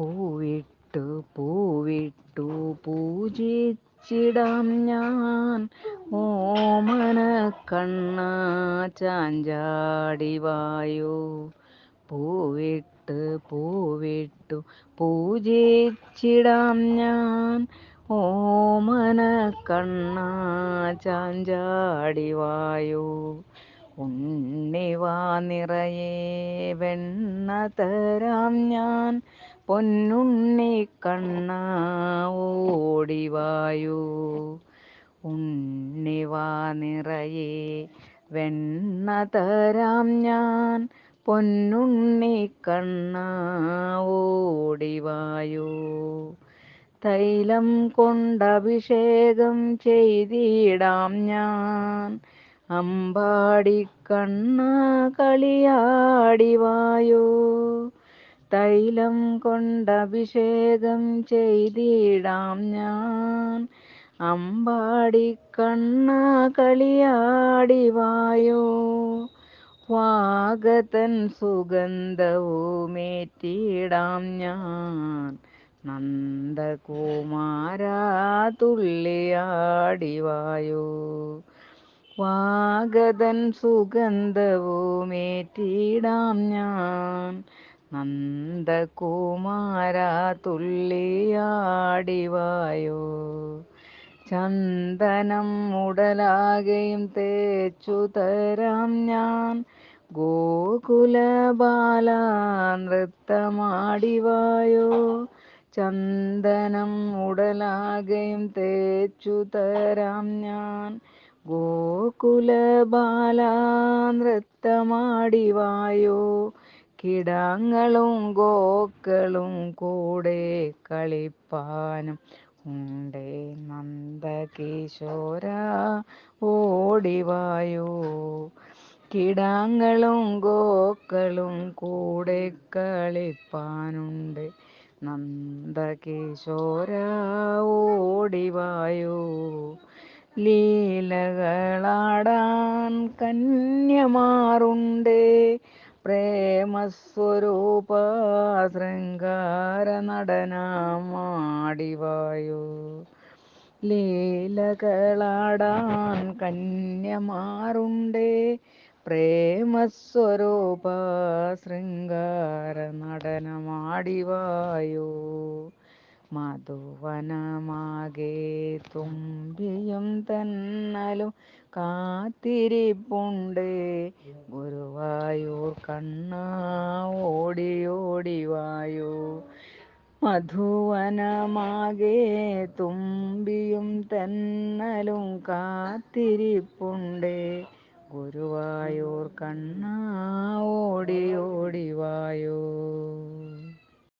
പൂവിട്ടു പൂവിട്ടു പൂജിച്ചിടാം ഞാൻ. ഓമന കണ്ണ ചാഞ്ചാടി വായു. പൂവിട്ട് പൂവിട്ടു പൂജിച്ചിടാം ഞാൻ. ഓമന കണ്ണ ചാഞ്ചാടി വായു. ഉണ്ണിവാ നിറയെ വെണ്ണ തരാം ഞാൻ. പൊന്നുണ്ണി കണ്ണ ഓടിവായോ ഉണ്ണിവാ നിറയെ വെണ്ണ തരാം ഞാൻ. പൊന്നുണ്ണി കണ്ണ ഓടിവായോ തൈലം കൊണ്ടഭിഷേകം ചെയ്തിടാം ഞാൻ. അമ്പാടി കണ്ണ കളിയാടിവായോ തൈലം കൊണ്ടഭിഷേകം ചെയ്തിടാം ഞാൻ. അമ്പാടി കണ്ണ കളിയാടി വായോ. വാഗതൻ സുഗന്ധവുമേറ്റിടാം ഞാൻ. നന്ദകുമാരാതുള്ളിയാടിവായോ വാഗതൻ സുഗന്ധവുമേറ്റിടാം ഞാൻ. നന്ദകുമാര തുള്ളിയാടിവായോ. ചന്ദനം ഉടലാകെയും തേച്ചു തരാം ഞാൻ. ഗോകുലബാല നൃത്തമാടിവായോ. ചന്ദനം ഉടലാകെയും തേച്ചു തരാം ഞാൻ. ഗോകുലബാല നൃത്തമാടിവായോ. കിടാങ്ങളും ഗോക്കളും കൂടെ കളിപ്പാനും ഉണ്ടേ നന്ദകിശോര ഓടിവായോ കിടാങ്ങളും ഗോക്കളും കൂടെ കളിപ്പാനുണ്ട് നന്ദകിശോര ഓടിവായോ ലീലകളാടാൻ കന്യമാറുണ്ടേ പ്രേമസ്വരൂപ ശൃംഗാര നടനമാടിവായോ ലീലകളാടാൻ കന്യമാറുണ്ടേ. പ്രേമസ്വരൂപ ശൃംഗാര നടനമാടിവായോ മധുവനമാകെ തുമ്പിയും തന്നലും കാത്തിരിപ്പുണ്ട്. ഗുരുവായൂർ കണ്ണാ ഓടി ഓടി വായൂ. മധുവനമാകെ തുമ്പിയും തന്നലും കാത്തിരിപ്പുണ്ട്. ഗുരുവായൂർ കണ്ണാ ഓടി ഓടിവായോ